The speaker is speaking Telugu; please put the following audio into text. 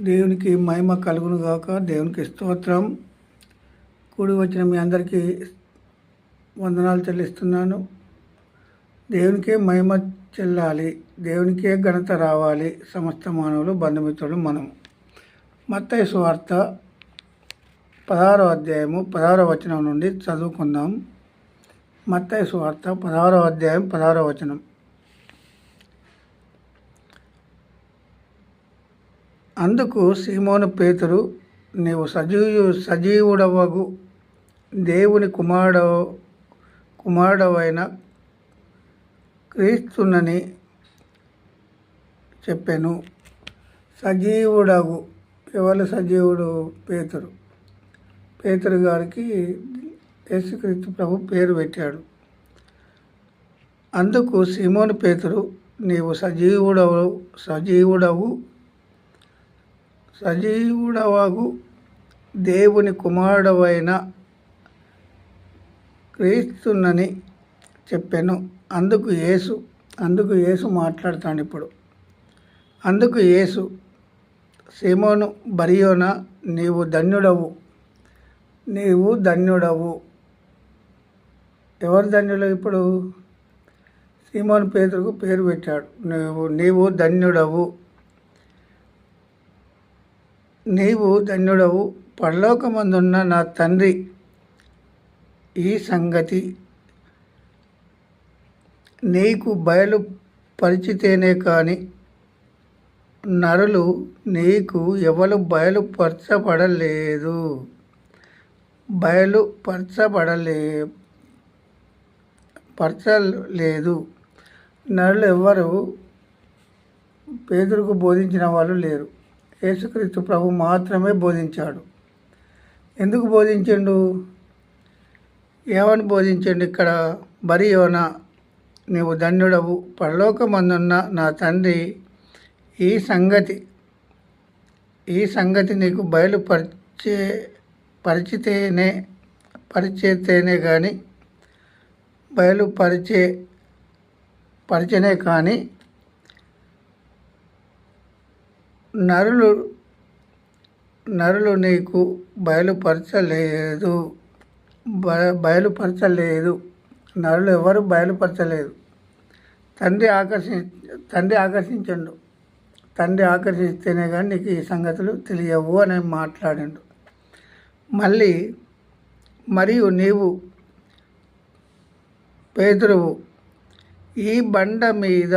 దేవునికి మహిమ కలుగును గాక. దేవునికి స్తోత్రం. కూడి వచ్చిన మీ అందరికీ వందనాలు చెల్లిస్తున్నాను. దేవునికే మహిమ చెల్లాలి. దేవునికే ఘనత రావాలి. సమస్త మానవులు బంధుమిత్రులు మనం. మత్తయి సువార్త పదహారో అధ్యాయము పదహారో వచనం నుండి చదువుకుందాం. మత్తయి సువార్త పదహారో అధ్యాయం పదహారో వచనం. అందుకు సీమోను పేతురు నీవు సజీవు సజీవుడవగు దేవుని కుమారుడ కుమారుడవైన క్రీస్తునని చెప్పాను. సజీవుడగు ఎవరు సజీవుడు? పేతురు. పేతురు గారికి యేసుక్రీస్తు ప్రభు పేరు పెట్టాడు. అందుకు సీమోను పేతురు నీవు సజీవుడవు సజీవుడవు సజీవుడవగు దేవుని కుమారుడవైన క్రీస్తునని చెప్పాను. అందుకు యేసు అందుకు యేసు మాట్లాడతాను ఇప్పుడు. అందుకు యేసు సీమోను బరియోన నీవు ధన్యుడవు. నీవు ధన్యుడవు. ఎవరు ధన్యులు ఇప్పుడు? సీమోను పేదలకు పేరు పెట్టాడు. నువ్వు నీవు ధన్యుడవు. నీవు ధన్యుడవు. పరలోకమందున్న నా తండ్రి. ఈ సంగతి నీకు బయలు పరిచితేనే కానీ నరులు నీకు ఎవరు బయలుపరచబడలేదు. బయలుపరచబడలే పరచలేదు. నరులు ఎవరు? పేదలకు బోధించిన వాళ్ళు లేరు. యేసుక్రీస్తు ప్రభు మాత్రమే బోధించాడు. ఎందుకు బోధించండు? ఏమని బోధించండు ఇక్కడ? బరియోన నీవు ధన్యుడవు. పరలోకమందున్న నా తండ్రి ఈ సంగతి ఈ సంగతి నీకు బయలుపరిచే పరిచితేనే పరిచేతేనే కానీ బయలుపరిచే పరిచనే కానీ నరులు నరులు నీకు బయలుపరచలేదు. బ- బయలుపరచలేదు. నరులు ఎవరు బయలుపరచలేదు? తండ్రి ఆకర్షి తండ్రి ఆకర్షించండు. తండ్రి ఆకర్షిస్తేనే కానీ నీకు ఈ సంగతులు తెలియవు అని మాట్లాడిండు. మళ్ళీ మరియు నీవు పేదరువు ఈ బండ మీద